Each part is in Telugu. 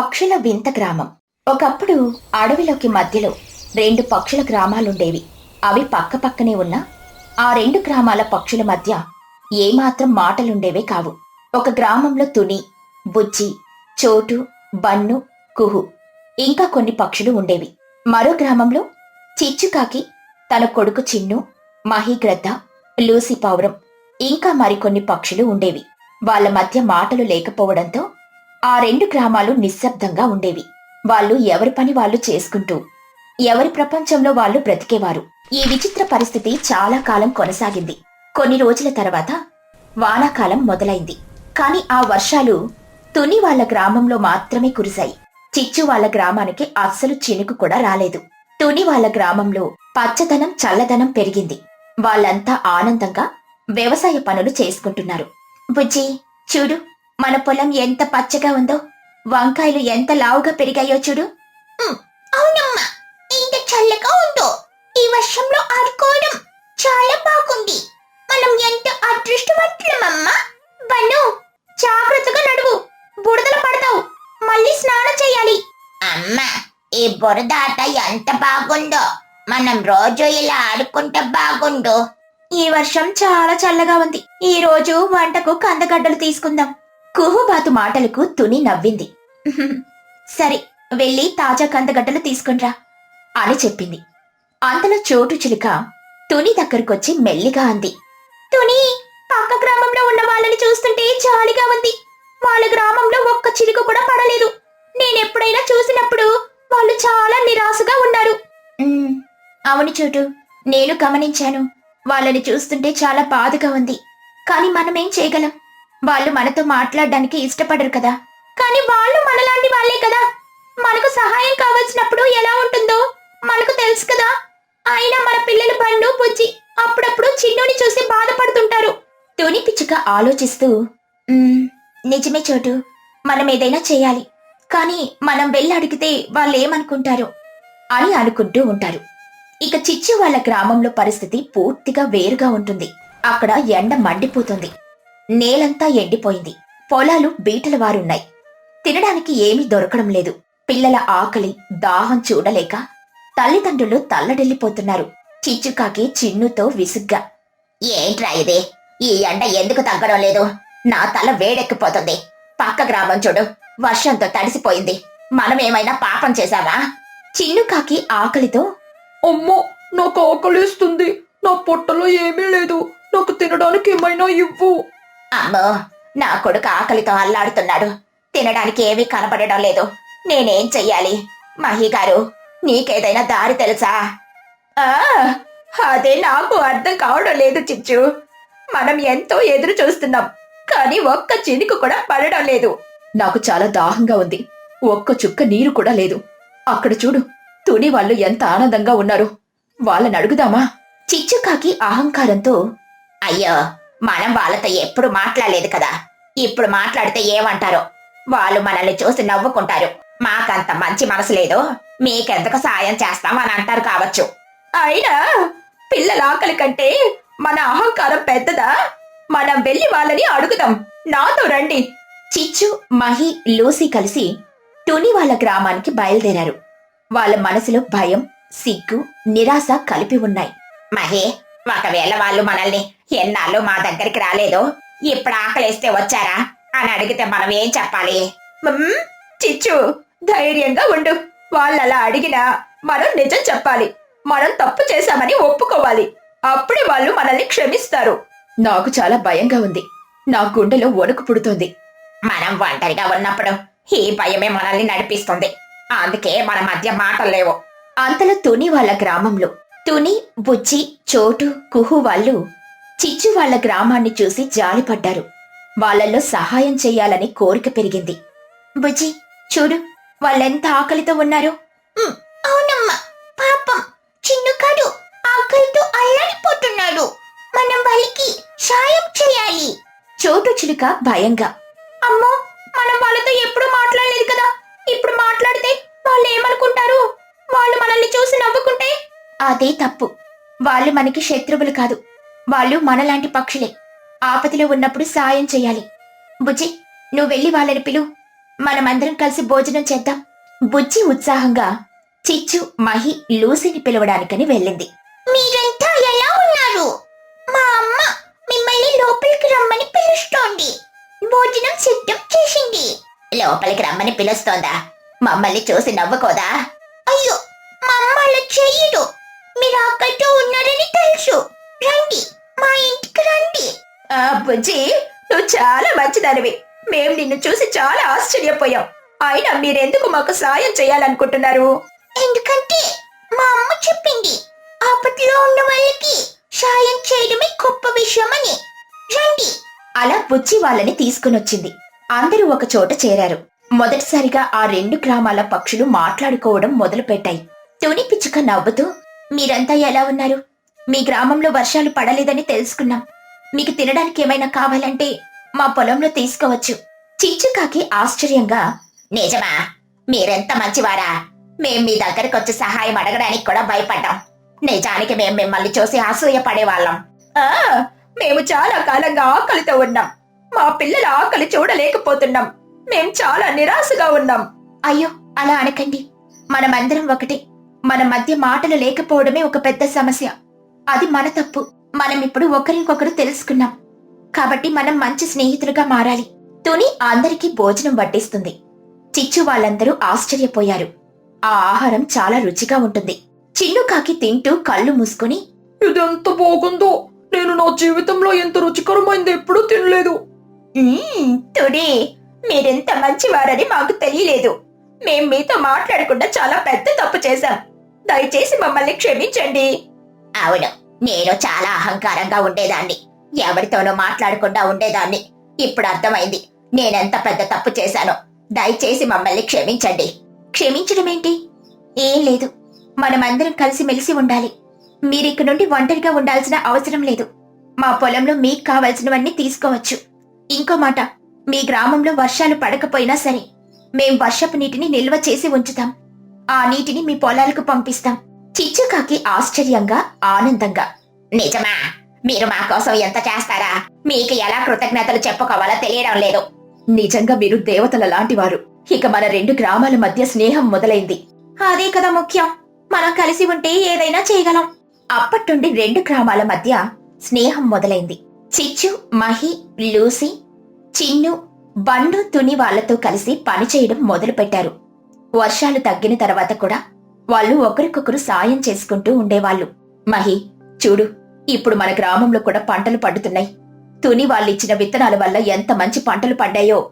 పక్షుల వింత గ్రామం. ఒకప్పుడు అడవిలోకి మధ్యలో రెండు పక్షుల గ్రామాలుండేవి. అవి పక్కపక్కనే ఉన్న ఆ రెండు గ్రామాల పక్షుల మధ్య ఏమాత్రం మాటలుండేవే కావు. ఒక గ్రామంలో తుని బుజ్జి చోటు బన్ను కుహు ఇంకా కొన్ని పక్షులు ఉండేవి. మరో గ్రామంలో చిచ్చుకాకి తన కొడుకు చిన్ను మహీగ్రద్ద లూసి పౌరం ఇంకా మరికొన్ని పక్షులు ఉండేవి. వాళ్ళ మధ్య మాటలు లేకపోవడంతో ఆ రెండు గ్రామాలు నిశ్శబ్దంగా ఉండేవి. వాళ్ళు ఎవరి పని వాళ్ళు చేసుకుంటూ ఎవరి ప్రపంచంలో వాళ్ళు బ్రతికేవారు. ఈ విచిత్ర పరిస్థితి చాలా కాలం కొనసాగింది. కొన్ని రోజుల తర్వాత వానాకాలం మొదలైంది. కాని ఆ వర్షాలు తుని వాళ్ళ గ్రామంలో మాత్రమే కురిశాయి. చిచ్చు వాళ్ళ గ్రామానికి అస్సలు చినుకు కూడా రాలేదు. తుని వాళ్ళ గ్రామంలో పచ్చదనం చల్లదనం పెరిగింది. వాళ్ళంతా ఆనందంగా వ్యవసాయ పనులు చేసుకుంటున్నారు. బుజ్జి చూడు మన పొలం ఎంత పచ్చగా ఉందో వంకాయలు ఎంత లావుగా పెరిగాయో చూడు. అవునమ్మా ఎంత చల్లగా ఉందో. ఈ వర్షంలో ఆడుకోవడం చాలా బాగుంది. మనం ఎంత అదృష్టవంతులమమ్మా. బన్ను జాగ్రత్తగా నడువు బురదలు పడతావు మళ్ళీ స్నానం చేయాలి. అమ్మా ఈ బురద ఆట ఎంత బాగుందో. మనం రోజు ఇలా ఆడుకుంటే బాగుండు. ఈ వర్షం చాలా చల్లగా ఉంది. ఈ రోజు వంటకు కందగడ్డలు తీసుకుందాం. కుహుబాతు మాటలకు తుని నవ్వింది. సరే వెళ్ళి తాజా కందగడ్డలు తీసుకునిరా అని చెప్పింది. అంతలో చోటు చిలుక తుని దగ్గరకొచ్చి మెల్లిగా అంది. తుని పక్క గ్రామంలో ఉన్న వాళ్ళని చూస్తుంటే జాలిగా ఉంది. వాళ్ళ గ్రామంలో ఒక్క చిలుక కూడా పడలేదు. నేనెప్పుడైనా చూసినప్పుడు వాళ్ళు చాలా నిరాశగా ఉన్నారు. అవును చోటు నేను గమనించాను. వాళ్ళని చూస్తుంటే చాలా బాధగా ఉంది. కానీ మనమేం చేయగలం? వాళ్ళు మనతో మాట్లాడడానికి ఇష్టపడరు కదా. కానీ వాళ్ళు మనలాంటి వాళ్ళే కదా. మనకు సహాయం కావాల్సినప్పుడు ఎలా ఉంటుందో మనకు తెలుసు కదా. అయినా మన పిల్లల బండు బుజ్జి అప్పుడప్పుడు చిన్నుని చూసి బాధపడుతుంటారు. తుని పిచ్చుక ఆలోచిస్తూ నిజమే చోటు. మనం ఏదైనా చేయాలి. కానీ మనం వెళ్ళి అడిగితే వాళ్ళేమనుకుంటారు అని అనుకుంటూ ఉంటారు. ఇక చిచ్చు వాళ్ళ గ్రామంలో పరిస్థితి పూర్తిగా వేరుగా ఉంటుంది. అక్కడ ఎండ మండిపోతుంది. నేలంతా ఎండిపోయింది. పొలాలు బీటల వారున్నాయి తినడానికి ఏమీ దొరకడం లేదు. పిల్లల ఆకలి దాహం చూడలేక తల్లిదండ్రులు తల్లడిల్లిపోతున్నారు. చిచ్చుకాకి చిన్నుతో విసుగ్గా. ఏంట్రా ఇది? ఈ ఎండ ఎందుకు తగ్గడం లేదు? నా తల వేడెక్కిపోతుంది. పక్క గ్రామం చూడు. వర్షంతో తడిసిపోయింది. మనమేమైనా పాపం చేశావా చిన్నుకాకి ఆకలితో అమ్మో నాకు ఆకలిస్తుంది. నా పొట్టలో ఏమీ లేదు. నాకు తినడానికి ఏమైనా ఇవ్వు. అమ్మో నా కొడుకు ఆకలితో అల్లాడుతున్నాడు. తినడానికి ఏమీ కనపడడం లేదు. నేనేం చెయ్యాలి? మహి గారు నీకేదైనా దారి తెలుసా? ఆ అదే నాకు అర్థం కావడం లేదు చిచ్చు. మనం ఎంతో ఎదురు చూస్తున్నాం కానీ ఒక్క చినుకు కూడా పడడం లేదు. నాకు చాలా దాహంగా ఉంది. ఒక్క చుక్క నీరు కూడా లేదు. అక్కడ చూడు తుని వాళ్ళు ఎంత ఆనందంగా ఉన్నారు. వాళ్ళని అడుగుదామా? చిచ్చుకాకి అహంకారంతో అయ్యో మనం వాళ్ళతో ఎప్పుడు మాట్లాడలేదు కదా. ఇప్పుడు మాట్లాడితే ఏమంటారో? వాళ్ళు మనల్ని చూసి నవ్వుకుంటారు. మాకంత మంచి మనసు లేదు. మీకెందుకు సాయం చేస్తామని అంటారు కావచ్చు. అయినా పిల్లల ఆకలి కంటే మన అహంకారం పెద్దదా? మనం వెళ్ళి వాళ్ళని అడుగుదాం. నాతో రండి. చిచ్చు మహి లూసి కలిసి టుని వాళ్ళ గ్రామానికి బయలుదేరారు. వాళ్ళ మనసులో భయం సిగ్గు నిరాశ కలిపి ఉన్నాయి. మహే ఒకవేళ వాళ్ళు మనల్ని ఎన్నాళ్ళు మా దగ్గరికి రాలేదు ఇప్పుడు ఆకలేస్తే వచ్చారా అని అడిగితే మనం ఏం చెప్పాలి? చిచ్చు ధైర్యంగా ఉండు. వాళ్ళు అలా అడిగినా మనం నిజం చెప్పాలి. మనం తప్పు చేశామని ఒప్పుకోవాలి. అప్పుడే వాళ్ళు మనల్ని క్షమిస్తారు. నాకు చాలా భయంగా ఉంది. నా గుండెలో వణుకు పుడుతుంది. మనం ఒంటరిగా ఉన్నప్పుడు ఈ భయమే మనల్ని నడిపిస్తుంది. అందుకే మన మధ్య మాటలు లేవు. అంతలో తుని వాళ్ళ గ్రామంలో తుని బుజ్జి చోటు కుహు వాళ్ళు చిచ్చు వాళ్ళ గ్రామాన్ని చూసి జాలిపడ్డారు. వాళ్ళల్లో సహాయం చెయ్యాలని కోరిక పెరిగింది. బుజ్జి చూడు వాళ్ళెంత ఆకలితో ఉన్నారు. అవునమ్మా పాపం చిన్నుకాడు ఆకలితో అల్లాడిపోతున్నాడు. మనం వాళ్ళకి సాయం చేయాలి. చోటు చిలుక భయంగా. అమ్మో మనం వాళ్ళతో ఎప్పుడు మాట్లాడలేదు కదా. ఇప్పుడు మాట్లాడితే వాళ్ళు ఏమనుకుంటారు? వాళ్ళు మనల్ని చూసి నవ్వుకుంటే అదే తప్పు. వాళ్ళు మనకి శత్రువులు కాదు. వాళ్ళు మనలాంటి పక్షులే. ఆపదలో ఉన్నప్పుడు సాయం చేయాలి. బుజ్జి నువ్వు వెళ్ళి వాళ్ళని పిలు. మనమందరం కలిసి భోజనం చేద్దాం. బుజ్జి ఉత్సాహంగా చిచ్చు మహి లూసిని పిలవడానికని వెళ్ళింది. మీరంతా ఎలా ఉన్నారు? మా అమ్మ మిమ్మల్ని లోపలికి రమ్మని పిలుస్తోంది. భోజనం సిద్ధం చేసింది. లోపలికి రమ్మని పిలుస్తోందా? మమ్మల్ని చూసి నవ్వుకోదా? అయ్యో మా అమ్మ అలా చెయ్యదు. మీరు అక్కడితో ఉన్నారని తెలుసు. రండి మా ఇంటికి రండి. బుజ్జి నువ్వు చాలా మంచిదానివి. మేం నిన్ను చూసి చాలా ఆశ్చర్యపోయాం. అయినా మీరెందుకు మాకు సాయం చేయాలనుకుంటున్నారు? ఎందుకంటే మా అమ్మ చెప్పింది ఆపట్లో ఉన్న వాళ్ళకి సాయం చేయడమే గొప్ప విషయమని. రండి. అలా బుజ్జి వాళ్ళని తీసుకునొచ్చింది అందరూ ఒక చోట చేరారు. మొదటిసారిగా ఆ రెండు గ్రామాల పక్షులు మాట్లాడుకోవడం మొదలుపెట్టాయి. తుని పిచ్చుక నవ్వుతూ మీరంతా ఎలా ఉన్నారు? మీ గ్రామంలో వర్షాలు పడలేదని తెలుసుకున్నాం. మీకు తినడానికి ఏమైనా కావాలంటే మా పొలంలో తీసుకోవచ్చు. చిచ్చుకాకి ఆశ్చర్యంగా నిజమా? మీరెంత మంచివారా? మేం మీ దగ్గరకు వచ్చి సహాయం అడగడానికి కూడా భయపడ్డాం. నిజానికి మేం మిమ్మల్ని చూసి అసూయపడేవాళ్ళం. ఆ మేము చాలా కాలంగా ఆకలితో ఉన్నాం. మా పిల్లల ఆకలి చూడలేకపోతున్నాం. మేం చాలా నిరాశగా ఉన్నాం. అయ్యో అలా అనకండి. మనమందరం ఒకటే. మన మధ్య మాటలు లేకపోవడమే ఒక పెద్ద సమస్య. అది మన తప్పు. మనం ఇప్పుడు ఒకరికొకరు తెలుసుకున్నాం. కాబట్టి మనం మంచి స్నేహితులుగా మారాలి. తుని అందరికీ భోజనం వడ్డిస్తుంది. చిచ్చు వాళ్ళందరూ ఆశ్చర్యపోయారు. ఆ ఆహారం చాలా రుచిగా ఉంటుంది. చిన్నుకాకి తింటూ కళ్ళు మూసుకుని ఇదెంత బాగుందో! నేను నా జీవితంలో ఎంత రుచికరమైంది ఎప్పుడూ తినలేదు. "మ్మ్, తుని! మీరెంత మంచివారని మాకు తెలియలేదు. మేం మీతో మాట్లాడకుండా చాలా పెద్ద తప్పు చేశాం. దయచేసి మమ్మల్ని క్షమించండి. అవును నేను చాలా అహంకారంగా ఉండేదాన్ని. ఎవరితోనూ మాట్లాడకుండా ఉండేదాన్ని. ఇప్పుడు అర్థమైంది నేనెంత పెద్ద తప్పు చేశానో. దయచేసి మమ్మల్ని క్షమించండి. క్షమించడం ఏంటి? ఏం లేదు మనమందరం కలిసి మెలిసి ఉండాలి మీరిక్క నుండి ఒంటరిగా ఉండాల్సిన అవసరం లేదు. మా పొలంలో మీకు కావలసినవన్నీ తీసుకోవచ్చు. ఇంకో మాట మీ గ్రామంలో వర్షాలు పడకపోయినా సరే మేం వర్షపు నీటిని నిల్వ చేసి ఉంచుతాం. ఆ నీటిని మీ పొలాలకు పంపిస్తాం. చిచ్చుకాకి ఆశ్చర్యంగా ఆనందంగా నిజమా? మీరు మా కోసం ఎంత చేస్తారా? మీకు ఎలా కృతజ్ఞతలు చెప్పుకోవాలో తెలియడం లేదు. నిజంగా మీరు దేవతల లాంటివారు ఇక మన రెండు గ్రామాల మధ్య స్నేహం మొదలైంది. అదే కదా ముఖ్యం. మనం కలిసి ఉంటే ఏదైనా చేయగలం. అప్పట్నుండి రెండు గ్రామాల మధ్య స్నేహం మొదలైంది. చిచ్చు మహి లూసి చిన్ను బండు తుని వాళ్ళతో కలిసి పనిచేయడం మొదలుపెట్టారు. వర్షాలు తగ్గిన తర్వాత కూడా వాళ్ళు ఒకరికొకరు సాయం చేసుకుంటూ ఉండేవాళ్ళు. మహి చూడు ఇప్పుడు మన గ్రామంలో కూడా పంటలు పండుతున్నాయి. తుని వాళ్ళిచ్చిన విత్తనాల వల్ల ఎంత మంచి పంటలు పడ్డాయో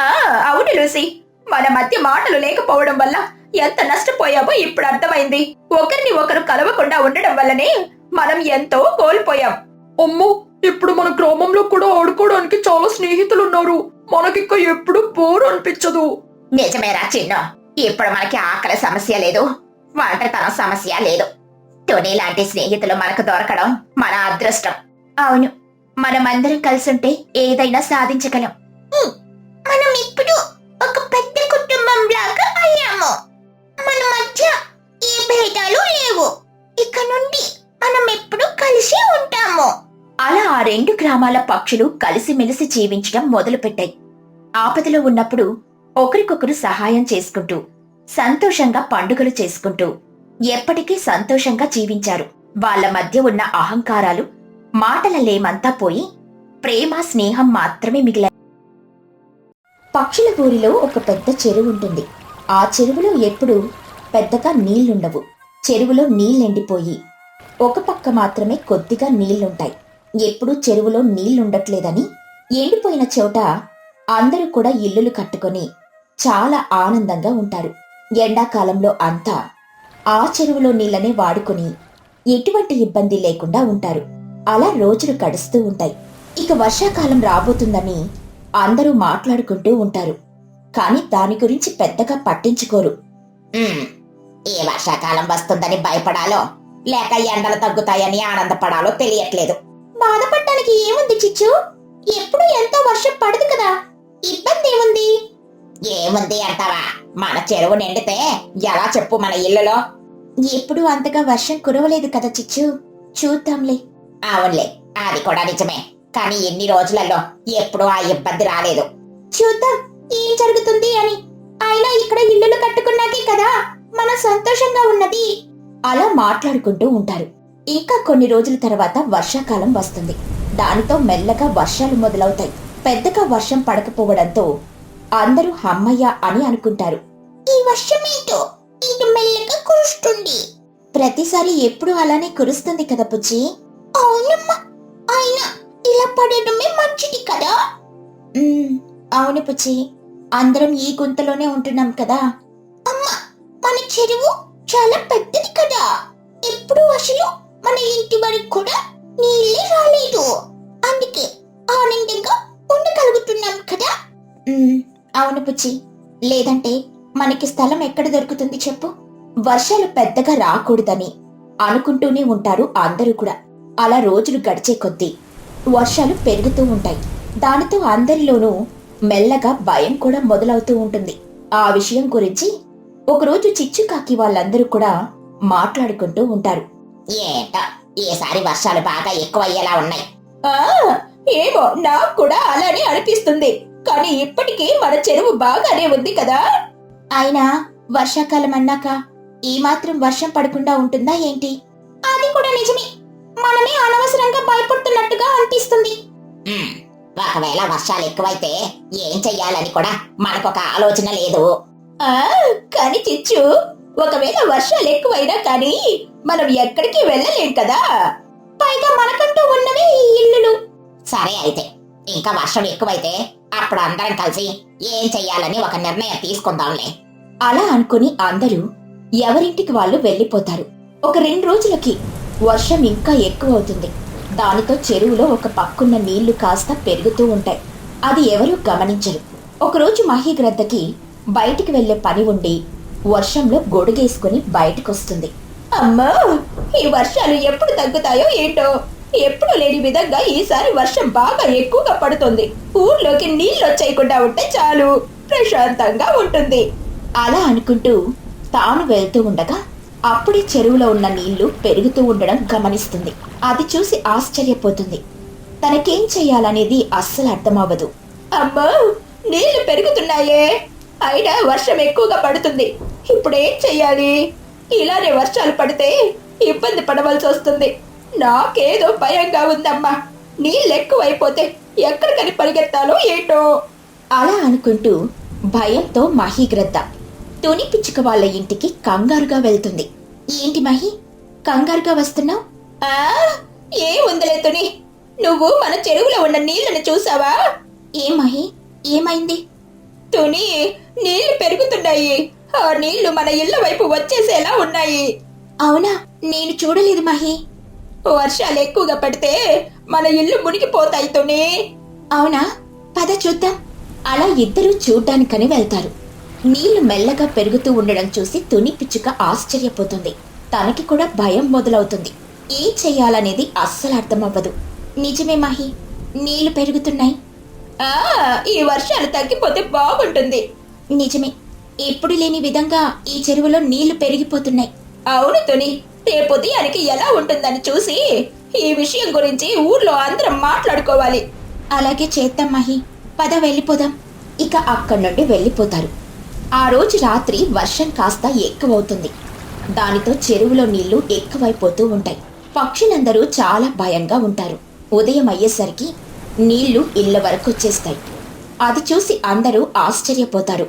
ఆ అవును లూసి. మన మధ్య మాటలు లేకపోవడం వల్ల ఎంత నష్టపోయామో ఇప్పుడు అర్థమైంది. ఒకరిని ఒకరు కలవకుండా ఉండడం వల్లనే మనం ఎంతో కోల్పోయాం. అమ్మో ఇప్పుడు మన గ్రామంలో కూడా ఆడుకోవడానికి చాలా స్నేహితులు ఉన్నారు మనకిక్క ఎప్పుడు బోర్ అనిపించదు. నిజమేరా చిన్ను. ఇప్పుడు మనకి ఆకలి సమస్య లేదు. ఒంటరితనం సమస్య లేదు. టోనీ లాంటి స్నేహితులు మనకు దొరకడం మన అదృష్టం. అవును. మనమందరం కలిసుంటే ఏదైనా సాధించగలం. మనం ఇప్పుడు ఒక పెద్ద కుటుంబం లాగా అయ్యాము. మన మధ్య ఏ భేదాలు లేవు. ఇక నుండి మనం ఎప్పుడు కలిసి ఉంటాము. అలా ఆ రెండు గ్రామాల పక్షులు కలిసిమెలిసి జీవించడం మొదలుపెట్టాయి. ఆపదలో ఉన్నప్పుడు ఒకరికొకరు సహాయం చేసుకుంటూ సంతోషంగా పండుగలు చేసుకుంటూ ఎప్పటికీ సంతోషంగా జీవించారు. వాళ్ళ మధ్య ఉన్న అహంకారాలు మాటల లేమంతా పోయి ప్రేమ స్నేహం మాత్రమే మిగిలాయి. పక్షుల ఊరిలో ఒక పెద్ద చెరువు ఉంటుంది. ఆ చెరువులో ఎప్పుడూ పెద్దగా నీళ్ళుండవు. చెరువులో నీళ్ళెండిపోయి ఒక పక్క మాత్రమే కొద్దిగా నీళ్ళుంటాయి. ఎప్పుడూ చెరువులో నీళ్ళుండట్లేదని ఎండిపోయిన చోట అందరూ కూడా ఇల్లులు కట్టుకొని చాలా ఆనందంగా ఉంటారు. ఎండాకాలంలో అంతా ఆ చెరువులో నీళ్ళనే వాడుకొని ఎటువంటి ఇబ్బంది లేకుండా ఉంటారు. అలా రోజులు గడుస్తూ ఉంటాయి. ఇక వర్షాకాలం రాబోతుందని అందరూ మాట్లాడుకుంటూ ఉంటారు. కానీ దాని గురించి పెద్దగా పట్టించుకోరు. ఏ వర్షాకాలం వస్తుందని భయపడాలో లేక ఎండలు తగ్గుతాయని ఆనందపడాలో తెలియట్లేదు. బాధపడటానికి ఏముంది చిచ్చు? ఎప్పుడు ఎంతో వర్షం పడదు కదా. ఇబ్బంది ఏముంది? ఏముంది అంటావా? మన చెరువు నిండితే ఎలా చెప్పు మన ఇల్లులో ఎప్పుడు అంతగా వర్షం కురవలేదు కదా చిచ్చు. చూద్దాంలే. అవునులే అది కూడా నిజమే. కానీ ఎన్ని రోజులలో ఎప్పుడూ ఆ ఇబ్బంది రాలేదు. చూద్దాం ఏం జరుగుతుంది అని. అయినా ఇక్కడ ఇల్లులు కట్టుకున్నాకే కదా మనం సంతోషంగా ఉన్నది. అలా మాట్లాడుకుంటూ ఉంటారు. ఇంకా కొన్ని రోజుల తర్వాత వర్షాకాలం వస్తుంది. దానితో మెల్లగా వర్షాలు మొదలవుతాయి. పెద్దగా వర్షం పడకపోవడంతో అందరూ హమ్మయ్య అని అనుకుంటారు. ఈ వర్షం ఏంటో? ఇంత మెల్లగా కురుస్తుంది. ప్రతిసారి ఎప్పుడు అలానే కురుస్తుంది కదా పుచ్చి అవునమ్మా. అయినా ఇలా పడడమే మంచిది కదా? అవును పుచ్చి అందరం ఈ గుంతలోనే ఉంటున్నాం కదా? అమ్మా మన చెరువు చాలా పెద్దది కదా? ఎప్పుడు అసలు మన ఇంటి వరకు కూడా నీళ్ళే రాలేదు. అందుకే ఆనందంగా ఉండగలుగుతున్నాం కదా? అవును పుచ్చి లేదంటే మనకి స్థలం ఎక్కడ దొరుకుతుంది చెప్పు? వర్షాలు పెద్దగా రాకూడదని అనుకుంటూనే ఉంటారు అందరూ కూడా. అలా రోజులు గడిచే కొద్దీ వర్షాలు పెరుగుతూ ఉంటాయి. దానితో అందరిలోనూ మెల్లగా భయం కూడా మొదలవుతూ ఉంటుంది. ఆ విషయం గురించి ఒకరోజు చిచ్చుకాకి వాళ్ళందరూ కూడా మాట్లాడుకుంటూ ఉంటారు. ఏట? ఈసారి వర్షాలు బాగా ఎక్కువయ్యేలా ఉన్నాయి. ఏమో నాకు కూడా అలానే అనిపిస్తుంది. కానీ ఇప్పటికీ మన చెరువు బాగానే ఉంది కదా? అయినా వర్షాకాలం అన్నాక ఈ మాత్రం వర్షం పడకుండా ఉంటుందా ఏంటి? అది కూడా నిజమే. మనమే అనవసరంగా భయపడుతున్నట్టుగా అనిపిస్తుంది. ఒకవేళ వర్షాలు ఎక్కువైతే ఏం చెయ్యాలని కూడా మనకొక ఆలోచన లేదు. ఆ కానీ చిచ్చు ఒకవేళ వర్షాలు ఎక్కువైనా కానీ మనం ఎక్కడికి వెళ్ళలేం కదా? పైగా మనకంటూ ఉన్నవే ఈ ఇల్లులు. సరే అయితే ఇంకా వర్షం ఎక్కువైతే అప్పుడు అందరం కలిసి ఏం చెయ్యాలని ఒక నిర్ణయం తీసుకుందాంలే. అలా అనుకుని అందరూ ఎవరింటికి వాళ్ళు వెళ్ళిపోతారు. ఒక రెండు రోజులకి వర్షం ఇంకా ఎక్కువ అవుతుంది దానితో చెరువులో ఒక పక్కున్న నీళ్ళు కాస్త పెరుగుతూ ఉంటాయి. అది ఎవరూ గమనించరు. ఒకరోజు మహీగ్రద్దకి బయటికి వెళ్ళే పని ఉండి వర్షంలో గొడుగేసుకుని బయటకొస్తుంది. అమ్మా! ఈ వర్షాలు ఎప్పుడు తగ్గుతాయో ఏంటో! ఎప్పుడూ లేని విధంగా ఈసారి వర్షం బాగా ఎక్కువగా పడుతుంది. ఊర్లోకి నీళ్ళు వచ్చేయకుండా ఉంటే చాలు. ప్రశాంతంగా ఉంటుంది. అలా అనుకుంటూ తాను వెళ్తూ ఉండగా అప్పుడే చెరువులో ఉన్న నీళ్ళు పెరుగుతూ ఉండడం గమనిస్తుంది. అది చూసి ఆశ్చర్యపోతుంది. తనకేం చెయ్యాలనేది అస్సలు అర్థమవ్వదు. అమ్మో! నీళ్ళు పెరుగుతున్నాయే. అయినా వర్షం ఎక్కువగా పడుతుంది. ఇప్పుడేం చెయ్యాలి? ఇలానే వర్షాలు పడితే ఇబ్బంది పడవలసి వస్తుంది నాకేదో భయంగా ఉందమ్మా. నీళ్ళు ఎక్కువైపోతే ఎక్కడికని పరిగెత్తాలో ఏంటో? అలా అనుకుంటూ భయంతో మహీగ్రద్ద తుని పిచ్చుక వాళ్ళ ఇంటికి కంగారుగా వెళ్తుంది. ఏంటి మహి? కంగారుగా వస్తున్నావు? ఆ? ఏముందిలే తుని? నువ్వు మన చెరువులో ఉన్న నీళ్ళని చూసావా? ఏ మహి? ఏమైంది? తుని నీళ్ళు పెరుగుతున్నాయి. ఆ నీళ్ళు మన ఇళ్ళ వైపు వచ్చేసేలా ఉన్నాయి. అవునా? నేను చూడలేదు మహి. వర్షాలు ఎక్కువగా పడితే మన ఇల్లు మునిగిపోతాయి తుని. అవునా? పద చూద్దాం. అలా ఇద్దరూ చూడ్డానికని వెళ్తారు. నీళ్ళు మెల్లగా పెరుగుతూ ఉండడం చూసి తుని పిచ్చుక ఆశ్చర్యపోతుంది. తనకి కూడా భయం మొదలవుతుంది. ఏం చెయ్యాలనేది అస్సలు అర్థమవ్వదు. నిజమే మహి నీళ్ళు పెరుగుతున్నాయి. ఆ ఈ వర్షాలు తగ్గిపోతే బాగుంటుంది. నిజమే. ఎప్పుడు లేని విధంగా ఈ చెరువులో నీళ్ళు పెరిగిపోతున్నాయి. అవును తుని. రేపు ఉదయానికి ఎలా ఉంటుందని చూసి ఈ విషయం గురించి ఊర్లో అందరం మాట్లాడుకోవాలి. అలాగే చేద్దాం మహి. పద వెళ్ళిపోదాం. ఇక అక్కడి నుండి వెళ్ళిపోతారు. ఆ రోజు రాత్రి వర్షం కాస్త ఎక్కువవుతుంది. దానితో చెరువులో నీళ్ళు ఎక్కువైపోతూ ఉంటాయి. పక్షులందరూ చాలా భయంగా ఉంటారు. ఉదయం అయ్యేసరికి నీళ్ళు ఇళ్ళ వరకు వచ్చేస్తాయి. అది చూసి అందరూ ఆశ్చర్యపోతారు.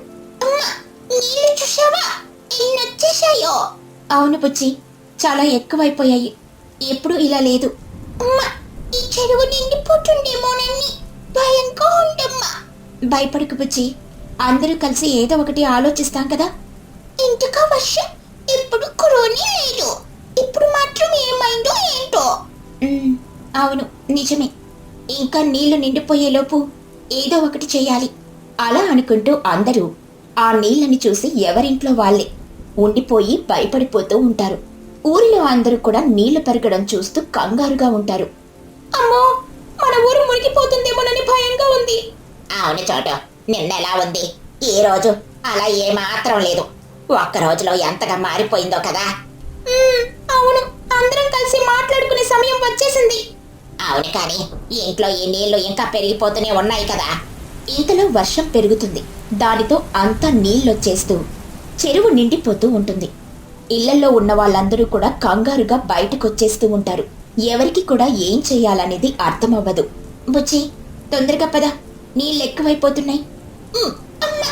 నీళ్ళు చూసావా అవును బుజ్జి చాలా ఎక్కువైపోయాయి. ఎప్పుడు ఇలా లేదు. అమ్మా ఈ చెరువు నిండిపోతుండేమోనని భయంగా ఉందమ్మా. భయపడకు బుజ్జి అందరూ కలిసి ఏదో ఒకటి ఆలోచిస్తాం కదా. ఇంతగా వర్షం ఎప్పుడు కురోని లేదు. ఇప్పుడు మాత్రం ఏమైందో ఏంటో. అవును నిజమే. ఇంకా నీళ్ళు నిండిపోయేలోపు ఏదో ఒకటి చేయాలి. అలా అనుకుంటూ అందరూ ఆ నీళ్ళని చూసి ఎవరింట్లో వాళ్ళే. ఉండిపోయి భయపడిపోతూ ఉంటారు. ఊరిలో అందరూ కూడా నీళ్ళు పెరగడం చూస్తూ కంగారుగా ఉంటారు. అమ్మో మన ఊరు మునిగిపోతుందేమోనని భయంగా ఉంది. అవును చోటు నిన్నెలా ఉంది? ఈ రోజు అలా ఏమాత్రం లేదు. ఒక్క రోజులో ఎంతగా మారిపోయిందో కదా. అవును అందరం కలిసి మాట్లాడుకునే సమయం వచ్చేసింది. అవును కానీ ఇంట్లో ఈ నీళ్ళు ఇంకా పెరిగిపోతూనే ఉన్నాయి కదా. ఇంతలో వర్షం పెరుగుతుంది. దానితో అంతా నీళ్ళొచ్చేస్తూ చెరువు నిండిపోతూ ఉంటుంది. ఇళ్ళలో ఉన్న వాళ్ళందరూ కూడా కంగారుగా బయటకొచ్చేస్తూ ఉంటారు. ఎవరికి కూడా ఏం చేయాలనేది అర్థమవ్వదు. బుచ్చి తొందరగా పద. నీళ్ళు ఎక్కువైపోతున్నాయి. అమ్మా,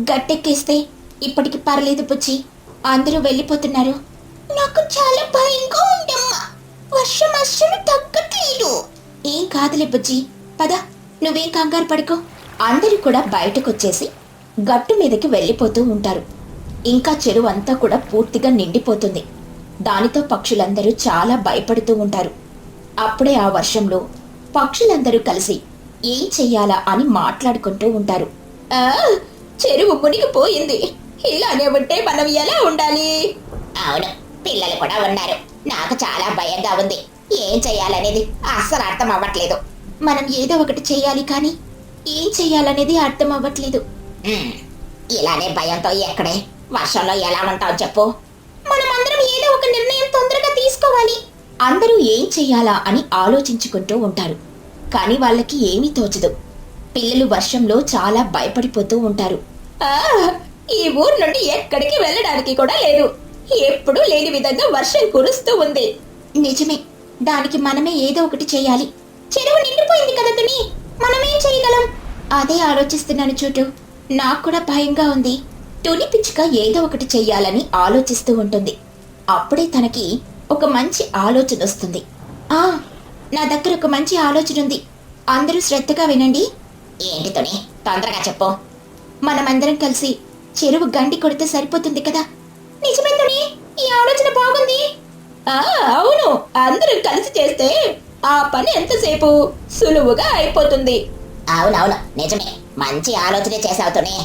గట్టెక్కేస్తే ఇప్పటికి పర్లేదు బుచ్చి అందరూ వెళ్ళిపోతున్నారు. నాకు చాలా భయంగా ఉందమ్మా. వర్షం అస్సలు తగ్గట్లేదు. ఏం కాదులే బుజ్జి. పద నువ్వేం కంగారు పడుకో. అందరూ కూడా బయటకొచ్చేసి గట్టు మీదకి వెళ్ళిపోతూ ఉంటారు. ఇంకా చెరువు అంతా కూడా పూర్తిగా నిండిపోతుంది. దానితో పక్షులందరూ చాలా భయపడుతూ ఉంటారు. అప్పుడే ఆ వర్షంలో పక్షులందరూ కలిసి ఏం చెయ్యాలా అని మాట్లాడుకుంటూ ఉంటారు. ఆ చెరువు మునిగిపోయింది. ఇలానే ఉంటే మనం ఎలా ఉండాలి? అవును పిల్లలు కూడా ఉన్నారు. నాకు చాలా భయంగా ఉంది. ఏం చేయాలనేది అస్సలు అర్థం అవ్వట్లేదు. మనం ఏదో ఒకటి చేయాలి కానీ ఏం చెయ్యాలనేది అర్థం అవ్వట్లేదు ఇలానే భయంతో ఎక్కడే? వర్షంలో ఎలా ఉంటావు చెప్పు. మనమందరం ఏదో ఒక నిర్ణయం తొందరగా తీసుకోవాలి. అందరూ ఏం చెయ్యాలా అని ఆలోచించుకుంటూ ఉంటారు. కానీ వాళ్ళకి ఏమీ తోచదు. పిల్లలు వర్షంలో చాలా భయపడిపోతూ ఉంటారు. ఈ ఊరు నుండి ఎక్కడికి వెళ్ళడానికి కూడా లేదు. ఎప్పుడూ లేని విధంగా వర్షం కురుస్తూ ఉంది. నిజమే. దానికి మనమే ఏదో ఒకటి చేయాలి. చెరువు నిండిపోయింది కదా తుని. మనమేం చేయగలం? అదే ఆలోచిస్తున్నాను చూటు నాకు కూడా భయంగా ఉంది. తుని పిచ్చుక ఏదో ఒకటి చెయ్యాలని ఆలోచిస్తూ ఉంటుంది. అప్పుడే తనకి ఒక మంచి ఆలోచన వస్తుంది. ఆ నా దగ్గర ఒక మంచి ఆలోచన ఉంది. అందరూ శ్రద్ధగా వినండి. ఏంటి తుని? తొందరగా చెప్పు. మనమందరం కలిసి చెరువు గండి కొడితే సరిపోతుంది కదా? నిజమే తుని ఈ ఆలోచన బాగుంది. అవును. అందరూ కలిసి చేస్తే ఆ పని ఎంతసేపు? సులువుగా అయిపోతుంది. అవునవును నిజమే. మంచి ఆలోచన చేసావుతూనే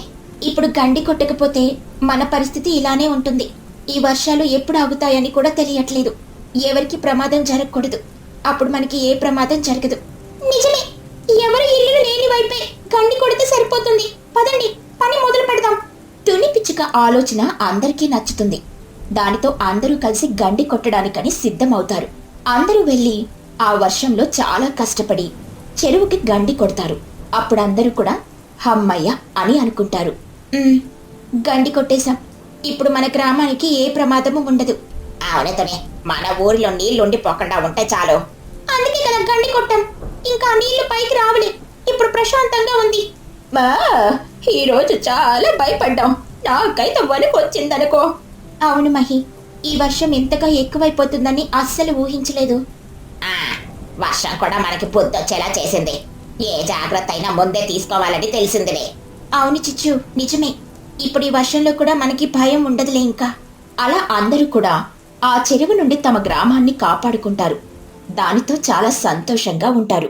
ఇప్పుడు గండి కొట్టకపోతే మన పరిస్థితి ఇలానే ఉంటుంది. ఈ వర్షాలు ఎప్పుడు ఆగుతాయని కూడా తెలియట్లేదు. ఎవరికి ప్రమాదం జరగకూడదు. అప్పుడు మనకి ఏ ప్రమాదం జరగదు. నిజమే. ఎవరు ఇల్లు లేని వైపే గండి కొడితే సరిపోతుంది. పదండి పని మొదలు పెడదాం. తుని పిచ్చుక ఆలోచన అందరికీ నచ్చుతుంది. దానితో అందరూ కలిసి గండి కొట్టడానికని సిద్ధమవుతారు. అందరూ వెళ్ళి ఆ వర్షంలో చాలా కష్టపడి చెరువుకి గండి కొడతారు. అప్పుడు అందరూ కూడా హమ్మయ్య అని అనుకుంటారు. గండి కొట్టేశాం. ఇప్పుడు మన గ్రామానికి ఏ ప్రమాదము ఉండదు. అవునతనే మన ఊరిలో నీళ్ళు ఉండిపోకుండా ఉంటే చాలు. అందుకే కదా గండి కొట్టాం. ఇంకా నీళ్ళు పైకి రావలే. ఇప్పుడు ప్రశాంతంగా ఉంది. మా ఈ రోజు చాలా భయపడ్డాం. నాకైతే వణుకు వచ్చిందనుకో. అవును మహి ఈ వర్షం ఎంతగా ఎక్కువైపోతుందని అస్సలు ఊహించలేదు. వర్షం కూడా మనకి బుద్ధొచ్చేలా చేసింది. ఏ జాగ్రత్త అయినా ముందే తీసుకోవాలని తెలిసిందిలే. అవును చిచ్చు నిజమే. ఇప్పుడు ఈ వర్షంలో కూడా మనకి భయం ఉండదులే ఇంకా. అలా అందరూ కూడా ఆ చెరువు నుండి తమ గ్రామాన్ని కాపాడుకుంటారు. దానితో చాలా సంతోషంగా ఉంటారు.